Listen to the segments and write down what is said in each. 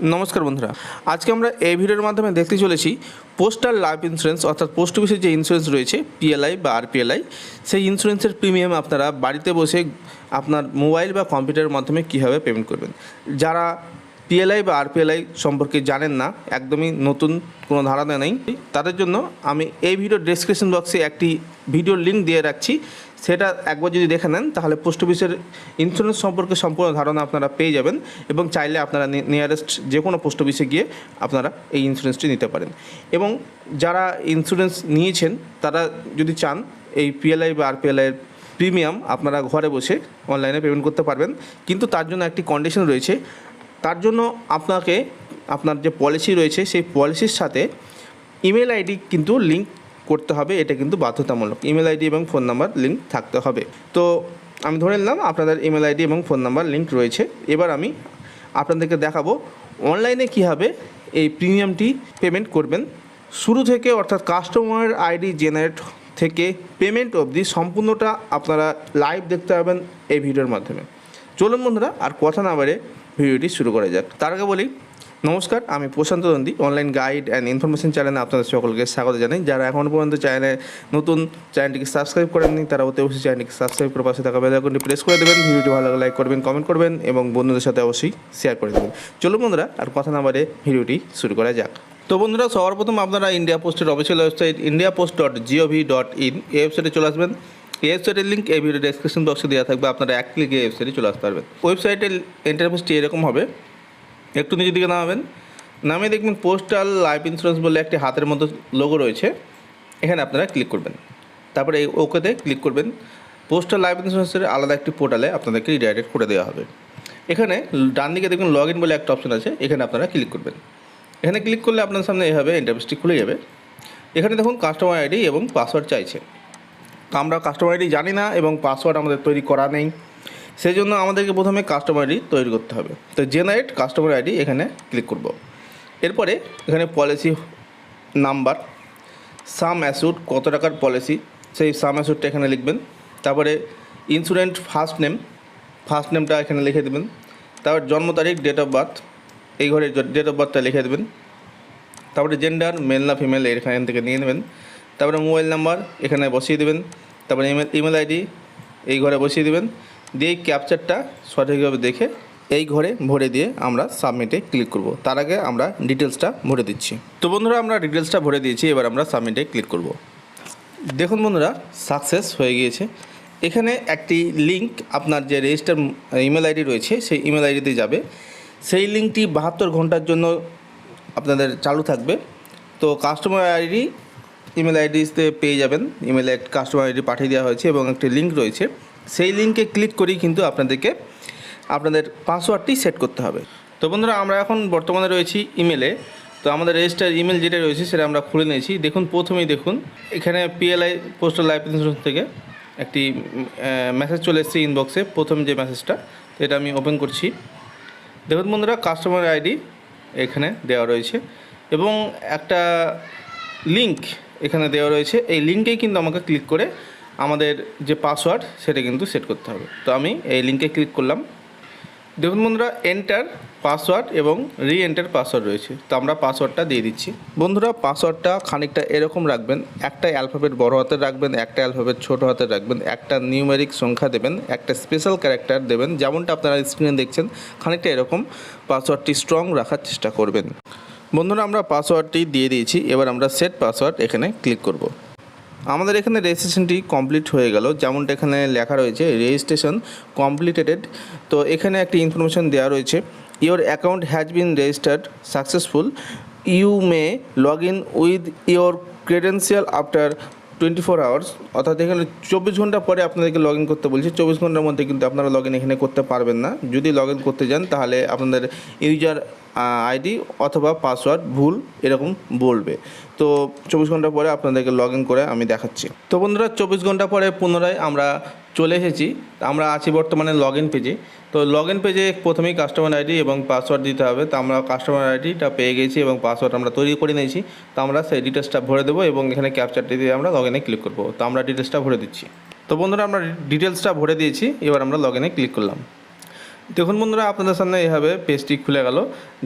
নমস্কার বন্ধুরা, আজকে আমরা এই ভিডিওর মাধ্যমে দেখতে চলেছি পোস্টাল লাইফ ইন্স্যুরেন্স অর্থাৎ পোস্ট অফিসের যে ইন্স্যুরেন্স রয়েছে পিএলআই বা আরপিএলআই সেই ইন্স্যুরেন্সের প্রিমিয়াম আপনারা বাড়িতে বসে আপনার মোবাইল বা কম্পিউটারের মাধ্যমে কীভাবে পেমেন্ট করবেন। যারা পিএলআই বা আরপিএলআই সম্পর্কে জানেন না, একদমই নতুন কোনো ধারণা নেই। তাদের জন্য আমি এই ভিডিও ডেসক্রিপশন বক্সে একটি ভিডিও লিঙ্ক দিয়ে রাখছি। সেটা একবার যদি দেখে নেন, তাহলে পোস্ট অফিসের ইন্স্যুরেন্স সম্পর্কে সম্পূর্ণ ধারণা আপনারা পেয়ে যাবেন এবং চাইলে আপনারা নিয়ারেস্ট যে কোনো পোস্ট অফিসে গিয়ে আপনারা এই ইন্স্যুরেন্সটি নিতে পারেন। এবং যারা ইন্স্যুরেন্স নিয়েছেন, তারা যদি চান, এই পিএলআই বা আরপিএলআইয়ের প্রিমিয়াম আপনারা ঘরে বসে অনলাইনে পেমেন্ট করতে পারবেন। কিন্তু তার জন্য একটি কন্ডিশন রয়েছে তার জন্য আপনাকে আপনার যে পলিসি রয়েছে, সেই পলিসির সাথে ইমেল আইডি কিন্তু লিঙ্ক করতে হবে। এটা কিন্তু বাধ্যতামূলক। ইমেল আইডি এবং ফোন নাম্বার লিঙ্ক থাকতে হবে। তো আমি ধরে নিলাম, আপনাদের ইমেল আইডি এবং ফোন নাম্বার লিঙ্ক রয়েছে। এবার আমি আপনাদেরকে দেখাবো অনলাইনে কীভাবে এই প্রিমিয়ামটি পেমেন্ট করবেন। শুরু থেকে অর্থাৎ কাস্টমার আইডি জেনারেট থেকে পেমেন্ট অবধি সম্পূর্ণটা আপনারা লাইভ দেখতে পাবেন এই ভিডিওর মাধ্যমে। চলুন বন্ধুরা, আর কথা না বাড়ে ভিডিওটি শুরু করা যাক। তার আগে বলি, নমস্কার, আমি Prashanta Nandi online guide and information চ্যানেলে আপনাদের সকলকে স্বাগত জানাই। যারা এখনও পর্যন্ত চ্যানেলে নতুন চ্যানেলটিকে সাবস্ক্রাইব করেননি, তারা অতি অবশ্যই চ্যানেলটিকে সাবস্ক্রাইব করে পাশে থাকা বেল আইকনটি প্রেস করে দেবেন। ভিডিওটি ভালো লাগলে লাইক করবেন কমেন্ট করবেন এবং বন্ধুদের সাথে অবশ্যই শেয়ার করে দেবেন। চলুন বন্ধুরা, আর কথা না বাড়ে ভিডিওটি শুরু করা যাক। তো বন্ধুরা সবার প্রথম আপনারা ইন্ডিয়া পোস্টের official website India post dot GOV dot in এই ওয়েবসাইটে চলে আসবেন। ওয়েবসাইটের লিঙ্ক এই ভিডিও ডেসক্রিপশন বক্সে দেওয়া থাকবে, আপনারা এক ক্লিকে ওয়েবসাইটে চলে আসতে পারবেন। ওয়েবসাইটের ইন্টারফেসটি এরকম হবে, একটু নিচের দিকে নামাবেন নামে দেখবেন পোস্টাল লাইফ ইন্স্যুরেন্স বলে একটি হাতের মতো লোগো রয়েছে, এখানে আপনারা ক্লিক করবেন। তারপরে এই ওকেতে ক্লিক করবেন। পোস্টাল লাইফ ইন্স্যুরেন্সের আলাদা একটি পোর্টালে আপনাদেরকে রিডাইরেক্ট করে দেওয়া হবে। এখানে ডান দিকে দেখবেন লগ ইন বলে একটা অপশন আছে, এখানে আপনারা ক্লিক করবেন। এখানে ক্লিক করলে আপনার সামনে এভাবে ইন্টারফেসটি খুলে যাবে। এখানে দেখুন কাস্টমার আইডি এবং পাসওয়ার্ড চাইছে। আমরা কাস্টমার আইডি জানি না এবং পাসওয়ার্ড আমাদের তৈরি করা নেই। সেই জন্য আমাদেরকে প্রথমে কাস্টমার আইডি তৈরি করতে হবে। তো জেনারেট কাস্টমার আইডি এখানে ক্লিক করব। এরপরে এখানে পলিসি নাম্বার সাম অ্যাসুড কত টাকার পলিসি সেই সাম অ্যাসুডটা এখানে লিখবেন। তারপরে ইন্স্যুরেন্ট ফার্স্ট নেম ফার্স্ট নেমটা এখানে লিখে দেবেন। তারপর জন্ম তারিখ ডেট অফ বার্থ এই ঘরে ডেট অফ বার্থটা লিখে দেবেন। তারপরে জেন্ডার মেল না ফিমেল এখান থেকে নিয়ে নেবেন। তারপরে মোবাইল নাম্বার এখানে বসিয়ে দেবেন। তারপরে ইমেল ইমেল আইডি এই ঘরে বসিয়ে দেবেন। দিয়ে ক্যাপচারটা সঠিকভাবে দেখে এই ঘরে ভরে দিয়ে আমরা সাবমিটে ক্লিক করব। তার আগে আমরা ডিটেলসটা ভরে দিচ্ছি। তো বন্ধুরা, আমরা ডিটেলসটা ভরে দিয়েছি, এবার আমরা সাবমিটে ক্লিক করব। দেখুন বন্ধুরা, সাকসেস হয়ে গিয়েছে। এখানে একটি লিঙ্ক আপনার যে রেজিস্টার ইমেল আইডি রয়েছে, সেই ইমেল আইডিতে যাবে। সেই লিঙ্কটি বাহাত্তর ঘণ্টার জন্য আপনাদের চালু থাকবে। তো কাস্টমার আইডি ইমেল আইডিতে পেয়ে যাবেন। ইমেলে একটা কাস্টমার আইডি পাঠিয়ে দেওয়া হয়েছে এবং একটি লিঙ্ক রয়েছে। সেই লিঙ্কে ক্লিক করেই কিন্তু আপনাদেরকে আপনাদের পাসওয়ার্ডটি সেট করতে হবে। তো বন্ধুরা, আমরা এখন বর্তমানে রয়েছি ইমেলে তো আমাদের রেজিস্টার ইমেল যেটা রয়েছে সেটা আমরা খুলে নিয়েছি। দেখুন, প্রথমেই দেখুন, এখানে পিএলআই পোস্টাল লাইফ ইন্স্যুরেন্স থেকে একটি মেসেজ চলে এসেছে ইনবক্সে প্রথম যে মেসেজটা তো এটা আমি ওপেন করছি। দেখুন বন্ধুরা কাস্টমার আইডি এখানে দেওয়া রয়েছে এবং একটা লিঙ্ক এখানে দেওয়া রয়েছে। এই লিঙ্কেই কিন্তু আমাকে ক্লিক করে আমাদের যে পাসওয়ার্ড সেটা কিন্তু সেট করতে হবে। তো আমি এই লিঙ্কে ক্লিক করলাম। দেখুন বন্ধুরা এন্টার পাসওয়ার্ড এবং রি এন্টার পাসওয়ার্ড রয়েছে। তো আমরা পাসওয়ার্ডটা দিয়ে দিচ্ছি। বন্ধুরা পাসওয়ার্ডটা খানিকটা এরকম রাখবেন, একটা অ্যালফাবেট বড় হাতের রাখবেন, একটা অ্যালফাবেট ছোট হাতের রাখবেন, একটা নিউমেরিক সংখ্যা দেবেন, একটা স্পেশাল ক্যারেক্টার দেবেন, যেমনটা আপনারা স্ক্রিনে দেখছেন, খানিকটা এরকম পাসওয়ার্ডটি স্ট্রং রাখার চেষ্টা করবেন। বন্ধুরা, আমরা পাসওয়ার্ডটি দিয়ে দিয়েছি। এবার আমরা সেট পাসওয়ার্ড এখানে ক্লিক করব। আমাদের এখানে রেজিস্ট্রেশনটি কমপ্লিট হয়ে গেল। যেমনটা এখানে লেখা রয়েছে রেজিস্ট্রেশন কমপ্লিটেড তো এখানে একটি ইনফরমেশন দেওয়া রয়েছে your account has been registered successful you may log in with your credential after twenty four hours অর্থাৎ এখানে চব্বিশ ঘণ্টা পরে আপনাদেরকে লগ ইন করতে বলছে। চব্বিশ ঘণ্টার মধ্যে কিন্তু আপনারা লগ ইন এখানে করতে পারবেন না। যদি লগ ইন করতে যান, তাহলে আপনাদের ইউজার আইডি অথবা পাসওয়ার্ড ভুল এরকম বলবে। তো চব্বিশ ঘণ্টা পরে আপনাদেরকে লগ ইন করে আমি দেখাচ্ছি। তো বন্ধুরা, চব্বিশ ঘণ্টা পরে পুনরায় আমরা চলে এসেছি। আমরা আছি বর্তমানে লগ ইন পেজে তো লগ ইন পেজে প্রথমেই কাস্টমার আইডি এবং পাসওয়ার্ড দিতে হবে। তো আমরা কাস্টমার আইডিটা পেয়ে গেছি এবং পাসওয়ার্ড আমরা তৈরি করে নিয়েছি। তো আমরা সেই ডিটেলসটা ভরে দেবো এবং এখানে ক্যাপচারটি দিয়ে আমরা লগ ইনে ক্লিক করব। তো আমরা ডিটেলসটা ভরে দিচ্ছি। তো বন্ধুরা, আমরা ডিটেলসটা ভরে দিয়েছি। এবার আমরা লগ ইনে ক্লিক করলাম। দেখুন বন্ধুরা, আপনাদের সামনে এইভাবে পেজটি খুলে গেল।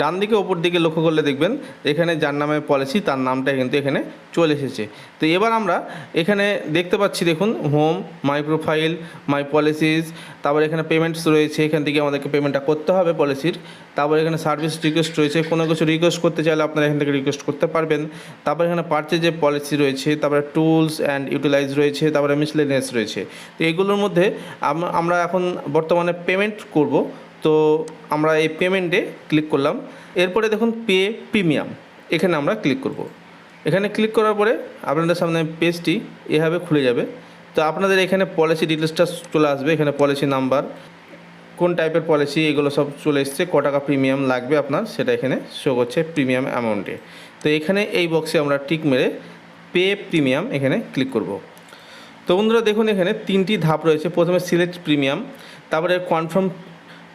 ডান দিকে ওপর দিকে লক্ষ্য করলে দেখবেন, এখানে যার নামে পলিসি তার নামটা কিন্তু এখানে চলে এসেছে। তো এবার আমরা এখানে দেখতে পাচ্ছি, দেখুন home my profile my policies তারপর এখানে পেমেন্টস রয়েছে, এখান থেকে আমাদেরকে পেমেন্টটা করতে হবে পলিসির তারপর এখানে সার্ভিস রিকোয়েস্ট রয়েছে, কোনো কিছু রিকোয়েস্ট করতে চাইলে আপনারা এখান থেকে রিকোয়েস্ট করতে পারবেন। তারপর এখানে পারচেজের পলিসি রয়েছে, তারপরে টুলস অ্যান্ড ইউটিলাইজ রয়েছে, তারপরে মিসলেনিয়াস রয়েছে। তো এগুলোর মধ্যে আমরা এখন বর্তমানে পেমেন্ট করব। তো আমরা এই পেমেন্টে ক্লিক করলাম। এরপরে দেখুন পে প্রিমিয়াম এখানে আমরা ক্লিক করব। এখানে ক্লিক করার পরে আপনাদের সামনে পেজটি এভাবে খুলে যাবে। তো আপনাদের এখানে পলিসি ডিটেলসটা চলে আসবে, এখানে পলিসি নাম্বার কোন টাইপের পলিসি এগুলো সব চলে এসছে, ক টাকা প্রিমিয়াম লাগবে আপনার, সেটা এখানে শো করছে প্রিমিয়াম অ্যামাউন্টে তো এখানে এই বক্সে আমরা টিক মেরে পে প্রিমিয়াম এখানে ক্লিক করব। তো বন্ধুরা দেখুন এখানে তিনটি ধাপ রয়েছে, প্রথমে সিলেক্ট প্রিমিয়াম তারপরে কনফার্ম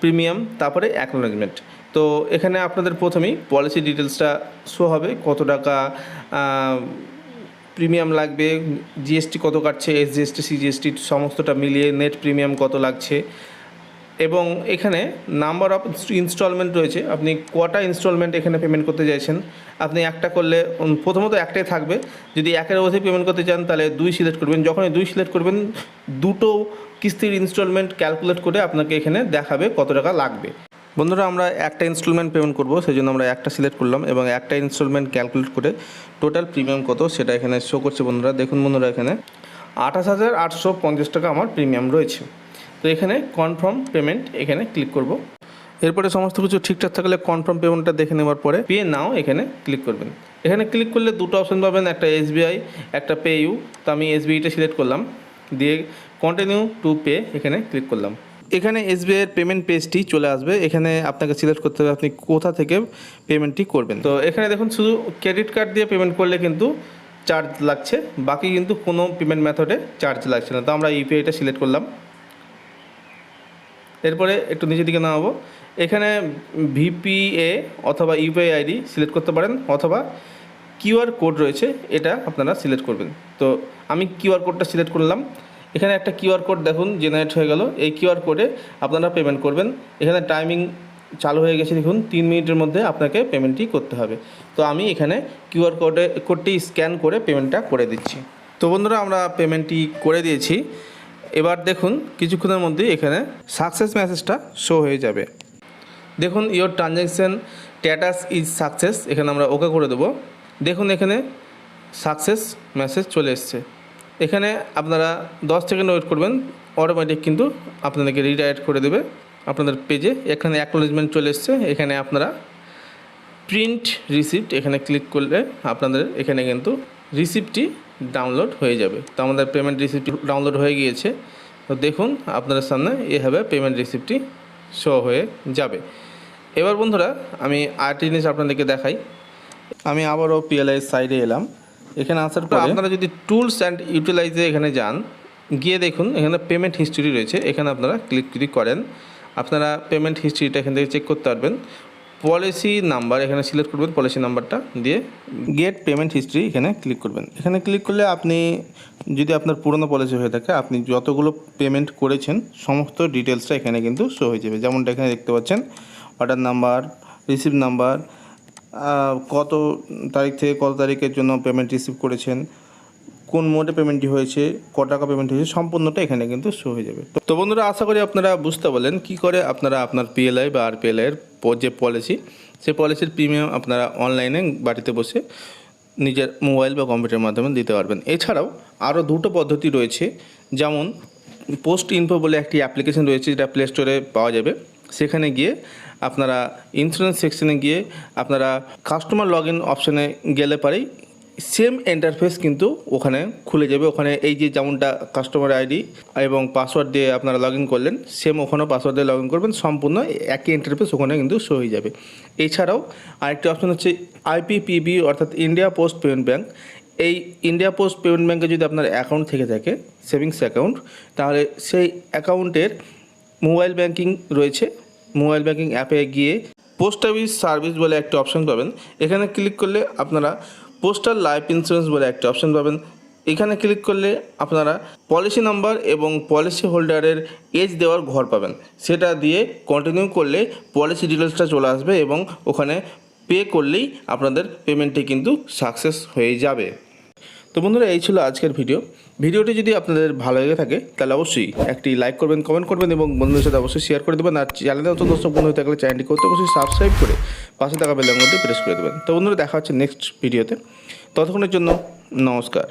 প্রিমিয়াম তারপরে অ্যাকনোলেজমেন্ট তো এখানে আপনাদের প্রথমেই পলিসি ডিটেলসটা শো হবে, কত টাকা প্রিমিয়াম লাগবে জিএসটি কত কাটছে এস জিএসটি সিজিএসটি সমস্তটা মিলিয়ে নেট প্রিমিয়াম কত লাগছে। এবং এখানে নাম্বার অফ ইনস্টলমেন্ট রয়েছে। আপনি কটা ইনস্টলমেন্ট এখানে পেমেন্ট করতে চাইছেন, আপনি একটা করলে প্রথমত একটাই থাকবে। যদি একের অধিক পেমেন্ট করতে চান, তাহলে দুই সিলেক্ট করবেন। যখনই দুই সিলেক্ট করবেন, দুটো কিস্তির ইনস্টলমেন্ট ক্যালকুলেট করে আপনাকে এখানে দেখাবে কত টাকা লাগবে। বন্ধুরা, আমরা একটা ইনস্টলমেন্ট পেমেন্ট করব সেই জন্য আমরা একটা সিলেক্ট করলাম এবং একটা ইনস্টলমেন্ট ক্যালকুলেট করে টোটাল প্রিমিয়াম কত সেটা এখানে শো করছে বন্ধুরা। দেখুন বন্ধুরা এখানে, আঠাশ হাজার আটশো পঞ্চাশ টাকা আমার প্রিমিয়াম রয়েছে। তো এখানে কনফার্ম পেমেন্ট এখানে ক্লিক করব। এরপরে সমস্ত কিছু ঠিকঠাক থাকলে কনফার্ম পেমেন্টটা দেখে নেওয়ার পরে পে নাও এখানে ক্লিক করবেন। এখানে ক্লিক করলে দুটো অপশন পাবেন, একটা এসবিআই একটা পে ইউ তো আমি এসবিআইটা সিলেক্ট করলাম, দিয়ে কন্টিনিউ টু পে এখানে ক্লিক করলাম। এখানে এসবিআইয়ের পেমেন্ট পেজটি চলে আসবে। এখানে আপনাকে সিলেক্ট করতে হবে আপনি কোথা থেকে পেমেন্টটি করবেন। তো এখানে দেখুন, শুধু ক্রেডিট কার্ড দিয়ে পেমেন্ট করলে কিন্তু চার্জ লাগছে। বাকি কিন্তু কোনো পেমেন্ট মেথডে চার্জ লাগছে না। তো আমরা ইউপিআইটা সিলেক্ট করলাম। এরপরে একটু নিচের দিকে নামাবো। এখানে ভিপিএ অথবা ইউপিআই আইডি সিলেক্ট করতে পারেন, অথবা কিউআর কোড রয়েছে, এটা আপনারা সিলেক্ট করবেন। তো আমি কিউআর কোডটা সিলেক্ট করলাম। এখানে একটা কিউআর কোড দেখুন জেনারেট হয়ে গেল। এই কিউআর কোডে আপনারা পেমেন্ট করবেন। এখানে টাইমিং চালু হয়ে গেছে দেখুন, তিন মিনিটের মধ্যে আপনাকে পেমেন্টটি করতে হবে। তো আমি এখানে কিউআর কোডে কোডটি স্ক্যান করে পেমেন্টটা করে দিচ্ছি। তো বন্ধুরা, আমরা পেমেন্টটি করে দিয়েছি। এবার দেখুন, কিছুক্ষণের মধ্যেই এখানে সাকসেস মেসেজটা শো হয়ে যাবে। দেখুন your transaction status is success এখানে আমরা ওকে করে দেবো। দেখুন, এখানে সাকসেস মেসেজ চলে এসছে। এখানে আপনারা দশ সেকেন্ড ওয়েট করবেন অটোমেটিক কিন্তু আপনাদেরকে রিডাইরেক্ট করে দেবে আপনাদের পেজে এখানে অ্যাকনোলেজমেন্ট চলে এসছে, এখানে আপনারা প্রিন্ট রিসিপ্ট এখানে ক্লিক করলে আপনাদের এখানে কিন্তু রিসিপ্টটি ডাউনলোড হয়ে যাবে। তো আমাদের পেমেন্ট রিসিপ্ট ডাউনলোড হয়ে গিয়েছে। তো দেখুন, আপনাদের সামনে এভাবে পেমেন্ট রিসিপ্টটি শো হয়ে যাবে। এবার বন্ধুরা, আমি আরেকটি জিনিস আপনাদেরকে দেখাই। আমি আবারও পিএলআই সাইডে এলাম। এখানে আসার পর আপনারা যদি টুলস অ্যান্ড ইউটিলাইজে এখানে যান গিয়ে দেখুন এখানে পেমেন্ট হিস্ট্রি রয়েছে। এখানে আপনারা ক্লিক যদি করেন আপনারা পেমেন্ট হিস্ট্রিটা এখান থেকে চেক করতে পারবেন। পলিসি নাম্বার এখানে সিলেক্ট করবেন পলিসি নাম্বারটা দিয়ে গেট পেমেন্ট হিস্ট্রি এখানে ক্লিক করবেন। এখানে ক্লিক করলে আপনি যদি আপনার পুরনো পলিসি হয়ে থাকে আপনি যতগুলো পেমেন্ট করেছেন সমস্ত ডিটেলসটা এখানে কিন্তু শো হয়ে যাবে। যেমনটা এখানে দেখতে পাচ্ছেন অর্ডার নাম্বার রিসিভ নাম্বার কত তারিখ থেকে কত তারিখের জন্য পেমেন্ট রিসিভ করেছেন? কোন মোডে পেমেন্টটি হয়েছে? ক টাকা পেমেন্ট হয়েছে? সম্পূর্ণটা এখানে কিন্তু শো হয়ে যাবে। তো- বন্ধুরা, আশা করি আপনারা বুঝতে পারলেন কি করে আপনারা আপনার পিএলআই বা আরপিএলআই এর প- যে পলিসি সেই পলিসির প্রিমিয়াম আপনারা অনলাইনে বাড়িতে বসে নিজের মোবাইল বা কম্পিউটারের মাধ্যমে দিতে পারবেন। এছাড়াও আরও দুটো পদ্ধতি রয়েছে। যেমন পোস্ট ইনফো বলে একটি অ্যাপ্লিকেশন রয়েছে, যেটা প্লে স্টোরে পাওয়া যাবে। সেখানে গিয়ে আপনারা ইন্স্যুরেন্স সেকশনে গিয়ে আপনারা কাস্টমার লগ ইন অপশানে গেলে পারেই সেম ইন্টারফেস কিন্তু ওখানে খুলে যাবে। ওখানে এই যে যেমনটা কাস্টমার আইডি এবং পাসওয়ার্ড দিয়ে আপনারা লগ ইন করলেন সেম ওখানেও পাসওয়ার্ড দিয়ে লগ ইন করবেন, সম্পূর্ণ একই ইন্টারফেস ওখানে কিন্তু শো হয়ে যাবে। এছাড়াও আরেকটি অপশন হচ্ছে আইপিপিবি অর্থাৎ ইন্ডিয়া পোস্ট পেমেন্ট ব্যাঙ্ক এই ইন্ডিয়া পোস্ট পেমেন্ট ব্যাঙ্কে যদি আপনার অ্যাকাউন্ট থেকে থাকে সেভিংস অ্যাকাউন্ট তাহলে সেই অ্যাকাউন্টের মোবাইল ব্যাংকিং রয়েছে। মোবাইল ব্যাঙ্কিং অ্যাপে গিয়ে পোস্ট অফিস সার্ভিস বলে একটা অপশন পাবেন। এখানে ক্লিক করলে আপনারা পোস্টাল লাইফ ইন্স্যুরেন্স বলে একটা অপশন পাবেন। এখানে ক্লিক করলে আপনারা পলিসি নাম্বার এবং পলিসি হোল্ডারের এজ দেওয়ার ঘর পাবেন। সেটা দিয়ে কন্টিনিউ করলে পলিসি ডিটেলসটা চলে আসবে এবং ওখানে পে করলেই আপনাদের পেমেন্টটি কিন্তু সাকসেস হয়ে যাবে। তো বন্ধুরা, এই ছিল আজকের ভিডিও। ভিডিওটি যদি আপনাদের ভালো লেগে থাকে, তাহলে অবশ্যই একটি লাইক করবেন কমেন্ট করবেন এবং বন্ধুদের সাথে অবশ্যই শেয়ার করে দেবেন। আর চ্যানেলে নতুন দর্শক, বন্ধু হয়ে থাকলে চ্যানেলটি করতে অবশ্যই সাবস্ক্রাইব করে পাশে থাকা মধ্যে প্রেস করে দেবেন। তো বন্ধুরা, দেখা হচ্ছে নেক্সট ভিডিওতে ততক্ষণের জন্য নমস্কার।